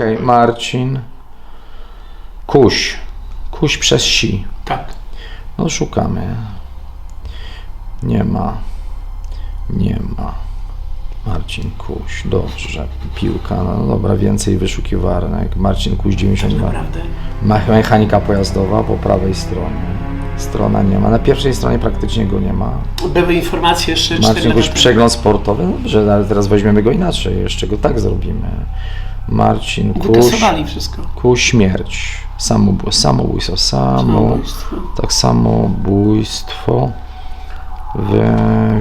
Okej, Marcin. Kuś. Kuś przez si. Tak. No szukamy. Nie ma. Nie ma. Marcin Kuś. Dobrze. Piłka. No dobra, więcej wyszukiwarek. Marcin Kuś 92. Naprawdę. Ma- Mechanika pojazdowa po prawej stronie. Strona nie ma. Na pierwszej stronie praktycznie go nie ma. Były informacje jeszcze 4 Marcin lata Kuś temu. przegląd sportowy. No Dobrze, ale teraz weźmiemy go inaczej. Jeszcze go tak zrobimy. Marcin Kuś. Wykasowali wszystko. Ku śmierć. Samobój, samobójstwo. Samo, Samobójstwo. tak samobójstwo w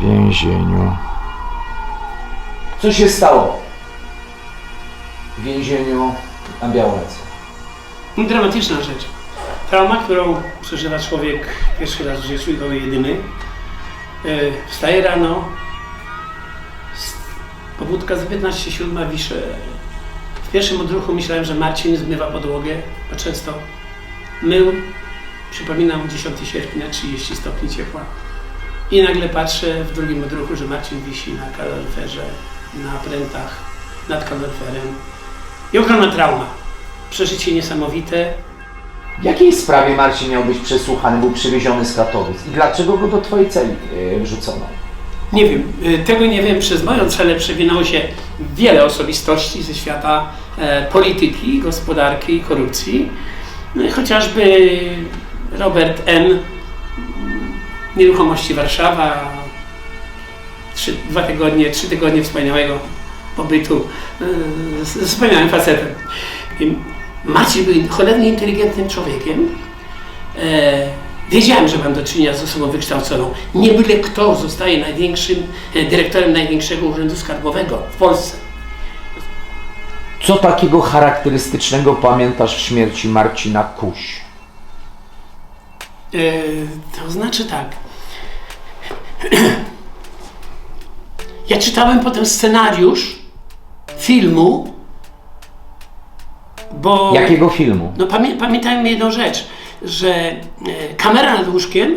więzieniu. Co się stało w więzieniu na Białorece? Dramatyczna rzecz. Trauma, którą przeżywa człowiek pierwszy raz w życiu i to jedyny. Yy, Wstaje rano, s- pobudka z 15.07 wiszę. W pierwszym odruchu myślałem, że Marcin zmywa podłogę, bo często mył. Przypominam 10 sierpnia, 30 stopni ciepła. I nagle patrzę w drugim odruchu, że Marcin wisi na kaloryferze, na prętach nad kaloryferem. I ogromna trauma. Przeżycie niesamowite. W jakiej sprawie Marcin miał być przesłuchany, był przywieziony z Katowic i dlaczego go do Twojej celi yy, wrzucono? Nie wiem, y, tego nie wiem. Przez moją celę przewinęło się wiele osobistości ze świata e, polityki, gospodarki i korupcji. No chociażby Robert N. Nieruchomości Warszawa. Trzy, dwa tygodnie, trzy tygodnie wspaniałego pobytu y, z, wspaniałym facetem. Marcin był cholernie inteligentnym człowiekiem. E, wiedziałem, że mam do czynienia z osobą wykształconą. Nie byle kto zostaje największym e, dyrektorem największego urzędu skarbowego w Polsce. Co takiego charakterystycznego pamiętasz w śmierci Marcina Kuś? E, to znaczy tak. Ja czytałem potem scenariusz filmu, bo. Jakiego filmu? No pamię, pamiętajmy jedną rzecz, że e, kamera nad łóżkiem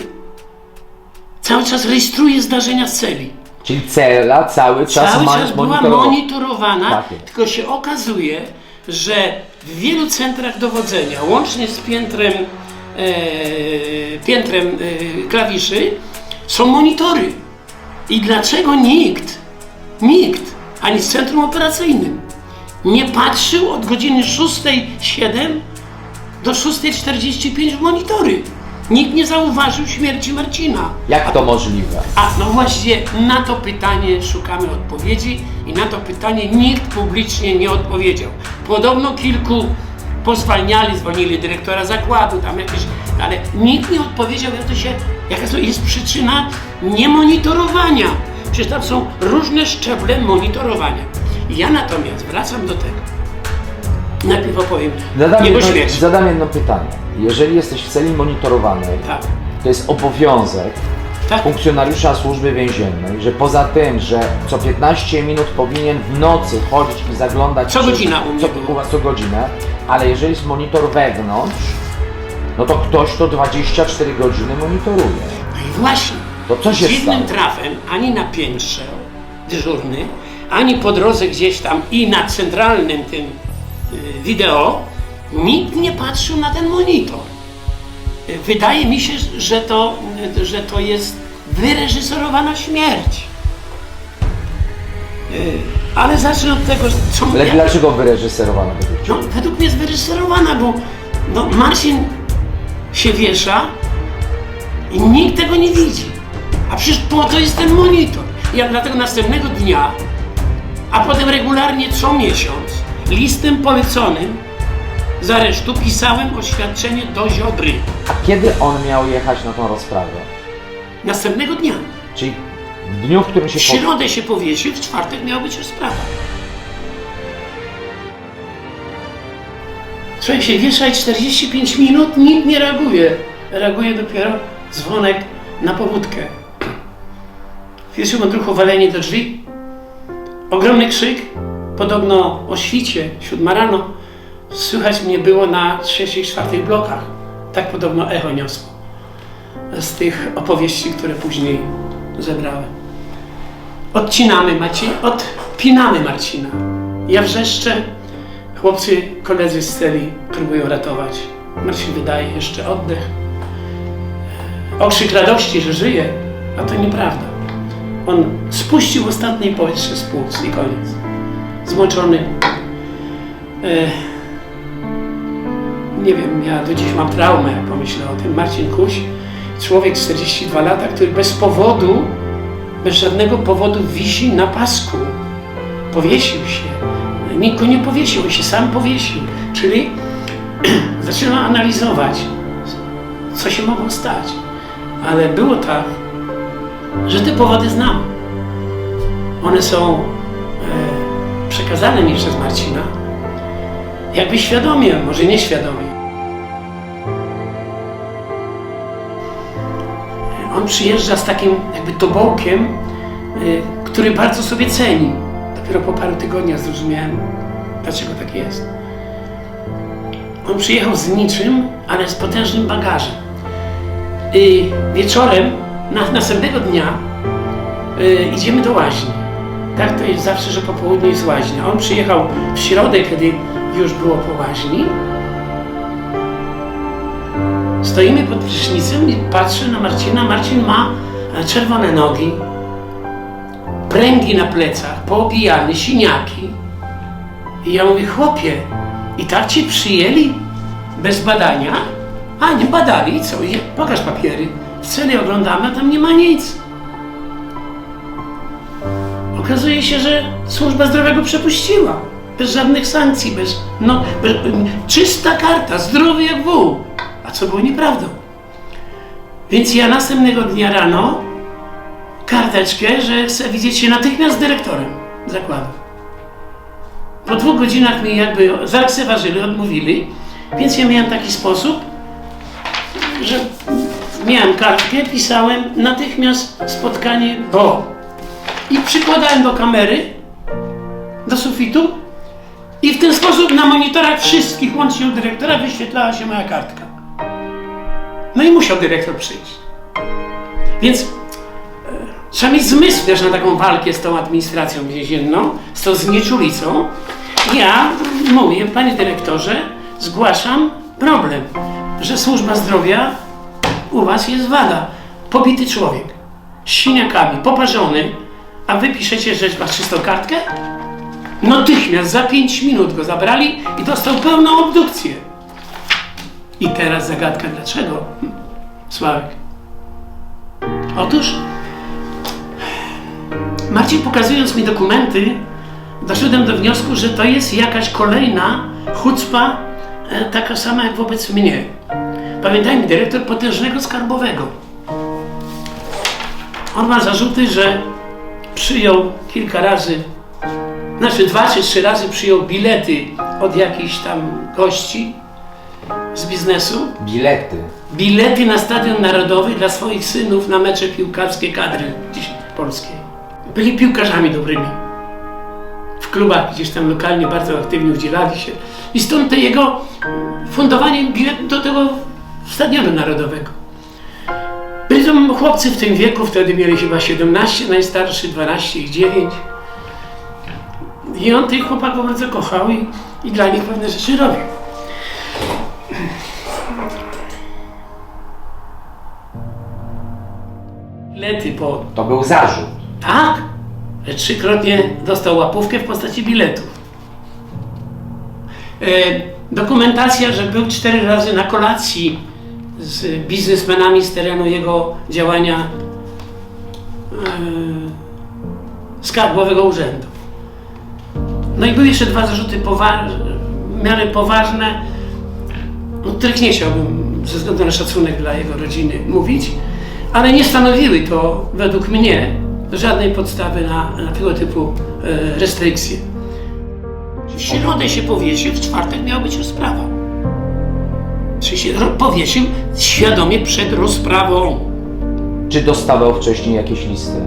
cały czas rejestruje zdarzenia z celi. Czyli cela cały czas, Cały czas była monitorowa- monitorowana, Tak jest. tylko się okazuje, że w wielu centrach dowodzenia, łącznie z piętrem, e, piętrem e, klawiszy, są monitory. I dlaczego nikt, nikt, ani z centrum operacyjnym, nie patrzył od godziny 6.07 do 6.45 w monitory? Nikt nie zauważył śmierci Marcina. Jak to możliwe? A no właśnie na to pytanie szukamy odpowiedzi i na to pytanie nikt publicznie nie odpowiedział. Podobno kilku pozwalniali, zwolnili dyrektora zakładu, tam jakieś, ale nikt nie odpowiedział, jak to się, jaka to jest przyczyna niemonitorowania. Przecież tam są różne szczeble monitorowania. Ja natomiast wracam do tego. Najpierw opowiem Zadam jedno, śmierć. zadam jedno pytanie. Jeżeli jesteś w celi monitorowanej, Tak, to jest obowiązek tak. funkcjonariusza służby więziennej, że poza tym, że co 15 minut powinien w nocy chodzić i zaglądać... Co godzina u mnie co, było. co godzinę, ale jeżeli jest monitor wewnątrz, no to ktoś to 24 godziny monitoruje. No i właśnie. To co się Dziwnym stało? trafem ani na piętrze dyżurny, ani po drodze gdzieś tam i na centralnym tym wideo nikt nie patrzył na ten monitor. Wydaje mi się, że to, że to jest wyreżyserowana śmierć. Y, Ale zacznę od tego, co Ale dlaczego wyreżyserowana no, według mnie jest wyreżyserowana, bo no, Marcin się wiesza i nikt tego nie widzi. A przecież po to jest ten monitor. Ja dlatego następnego dnia, a potem regularnie co miesiąc, listem poleconym z aresztu pisałem oświadczenie do Ziobry. A kiedy on miał jechać na tą rozprawę? Następnego dnia. Czyli w dniu, w którym się... W środę się powiesił, w czwartek miała być rozprawa. Człowiek się wiesza i 45 minut, nikt nie reaguje. Reaguje dopiero dzwonek na powódkę. W pierwszym odruchu walenie do drzwi, ogromny krzyk, podobno o świcie, siódma rano, słychać mnie było na trzecich, czwartych blokach. Tak podobno echo niosło z tych opowieści, które później zebrałem. Odcinamy Maciej, odpinamy Marcina. Ja wrzeszczę Chłopcy, koledzy z celi próbują ratować. Marcin wydaje jeszcze oddech. Okrzyk radości, że żyje, a to nieprawda. On spuścił ostatnie powietrze z płuc i koniec. Zmęczony. E, nie wiem, ja do dziś mam traumę, jak pomyślę o tym. Marcin Kuś, człowiek 42 lata, który bez powodu, bez żadnego powodu wisi na pasku. Powiesił się. Nikt go nie powiesił, on się sam powiesił. Czyli zaczyna analizować, co się mogło stać. Ale było tak, że te powody znam. One są przekazane mi przez Marcina. Jakby świadomie, może nieświadomie. On przyjeżdża z takim jakby tobołkiem, y, który bardzo sobie ceni. Dopiero po paru tygodniach zrozumiałem, dlaczego tak jest. On przyjechał z niczym, ale z potężnym bagażem. I wieczorem, na, następnego dnia, y, idziemy do łaźni. Tak to jest zawsze, że po południu jest łaźnia. On przyjechał w środę, kiedy już było po łaźni. Stoimy pod prysznicem i patrzę na Marcina. Marcin ma e, czerwone nogi, pręgi na plecach, poobijane, siniaki. I ja mówię, chłopie, i tak cię przyjęli bez badania? A, nie badali, co? Pokaż papiery. Celi oglądamy, a tam nie ma nic. Okazuje się, że służba zdrowia go przepuściła. Bez żadnych sankcji, bez, no, bez, czysta karta, zdrowy jak wół. A co było nieprawdą. Więc ja następnego dnia rano karteczkę, że chcę widzieć się natychmiast z dyrektorem zakładu. Po dwóch godzinach mi jakby zalekceważyli, odmówili, więc ja miałem taki sposób, że miałem kartkę, pisałem natychmiast spotkanie, bo i przykładałem do kamery, do sufitu i w ten sposób na monitorach wszystkich, łącznie u dyrektora, wyświetlała się moja kartka. No i musiał dyrektor przyjść. Więc e, trzeba mieć zmysł też na taką walkę z tą administracją więzienną, z tą znieczulicą. Ja mówię, panie dyrektorze, zgłaszam problem, że służba zdrowia u was jest wada. Pobity człowiek, z siniakami, poparzony, a wy piszecie, że ma czystą kartkę? Natychmiast za 5 minut go zabrali i dostał pełną obdukcję. I teraz zagadka dlaczego? Hm, Sławek. Otóż Marcin pokazując mi dokumenty, doszedłem do wniosku, że to jest jakaś kolejna chucpa, e, taka sama jak wobec mnie. Pamiętajmy, dyrektor potężnego skarbowego. On ma zarzuty, że przyjął kilka razy, znaczy dwa czy trzy razy przyjął bilety od jakichś tam gości z biznesu. Bilety. Bilety na Stadion Narodowy dla swoich synów na mecze piłkarskie kadry polskiej. Byli piłkarzami dobrymi. W klubach gdzieś tam lokalnie bardzo aktywnie udzielali się. I stąd te jego fundowanie biletu do tego Stadionu Narodowego. Chłopcy w tym wieku, wtedy mieli chyba 17, najstarszy 12 i 9. I on tych chłopaków bardzo kochał i, i dla nich pewne rzeczy robił. Bilety po To był zarzut. tak, że trzykrotnie dostał łapówkę w postaci biletów. E, dokumentacja, że był cztery razy na kolacji z biznesmenami z terenu jego działania e, skarbowego urzędu. No i były jeszcze dwa zarzuty powa- w miarę poważne, o których nie chciałbym ze względu na szacunek dla jego rodziny mówić, ale nie stanowiły to według mnie żadnej podstawy na, na tego typu e, restrykcje. W środę się powiesił, w czwartek miała być rozprawa. Czy się powiesił świadomie przed rozprawą. Czy dostawał wcześniej jakieś listy?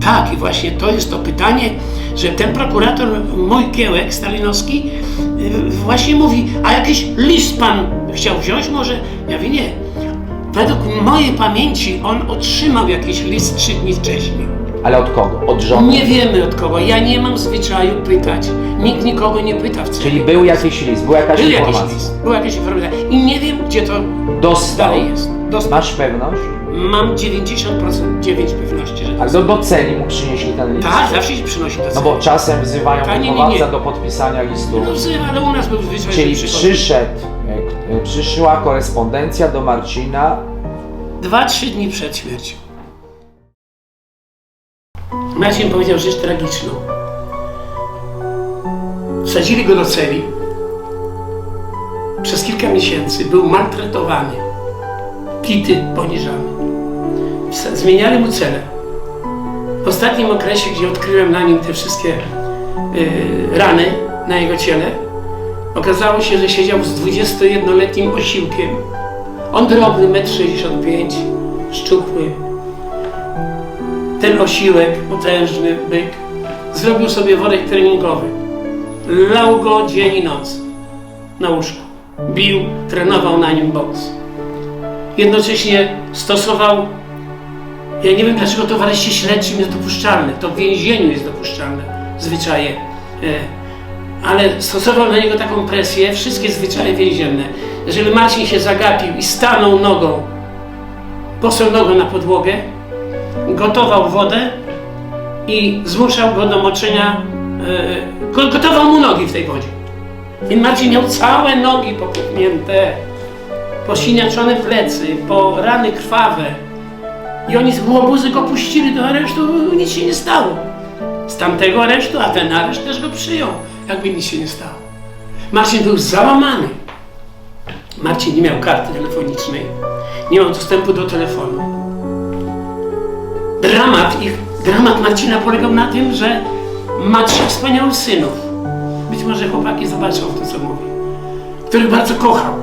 Tak, i właśnie to jest to pytanie, że ten prokurator mój kiełek stalinowski y, właśnie mówi, a jakiś list pan chciał wziąć może? Ja mówię, nie. Według mojej pamięci on otrzymał jakiś list trzy dni wcześniej. Ale od kogo? Od żony? Nie wiemy od kogo. Ja nie mam zwyczaju pytać. Nikt nikogo nie pyta w. Czyli był jakiś list, była jakaś Był jakiś informacja. list, była jakaś informacja. I nie wiem, gdzie to Dostał. dalej jest. Dostał. Masz pewność? Mam 90% 9 pewności, że to A do, do celi mu przynieśli ten list? Tak, zawsze się przynosi do No bo czasem wzywają Tak, nie, nie, wychowawca nie. do podpisania listu. No wzywa, ale u nas był zwyczaj, Czyli że przychodzi. przyszedł, e, e, przyszła korespondencja do Marcina. Dwa, trzy dni przed śmiercią. Marcin powiedział rzecz tragiczną. Wsadzili go do celi. Przez kilka miesięcy był maltretowany, pity, poniżany. Zmieniali mu celę. W ostatnim okresie, gdzie odkryłem na nim te wszystkie y, rany na jego ciele, okazało się, że siedział z 21-letnim osiłkiem. On drobny, 1,65 m, szczupły. Ten osiłek, potężny byk, zrobił sobie worek treningowy. Lał go dzień i noc na łóżku. Bił, trenował na nim boks. Jednocześnie stosował, ja nie wiem dlaczego to w areszcie śledczym jest dopuszczalne, to w więzieniu jest dopuszczalne, zwyczaje. E, ale stosował na niego taką presję, wszystkie zwyczaje więzienne. Jeżeli Marcin się zagapił i stanął nogą, posłał nogą na podłogę, gotował wodę i zmuszał go do moczenia, go- gotował mu nogi w tej wodzie. Więc Marcin miał całe nogi popuchnięte, posiniaczone plecy, po rany krwawe. I oni z łobuzy go puścili do aresztu, nic się nie stało. Z tamtego aresztu, a ten areszt też go przyjął, jakby nic się nie stało. Marcin był załamany. Marcin nie miał karty telefonicznej, nie miał dostępu do telefonu. Dramat ich, dramat Marcina polegał na tym, że ma trzech wspaniałych synów. Być może chłopaki zobaczą to, co mówi. Których bardzo kochał.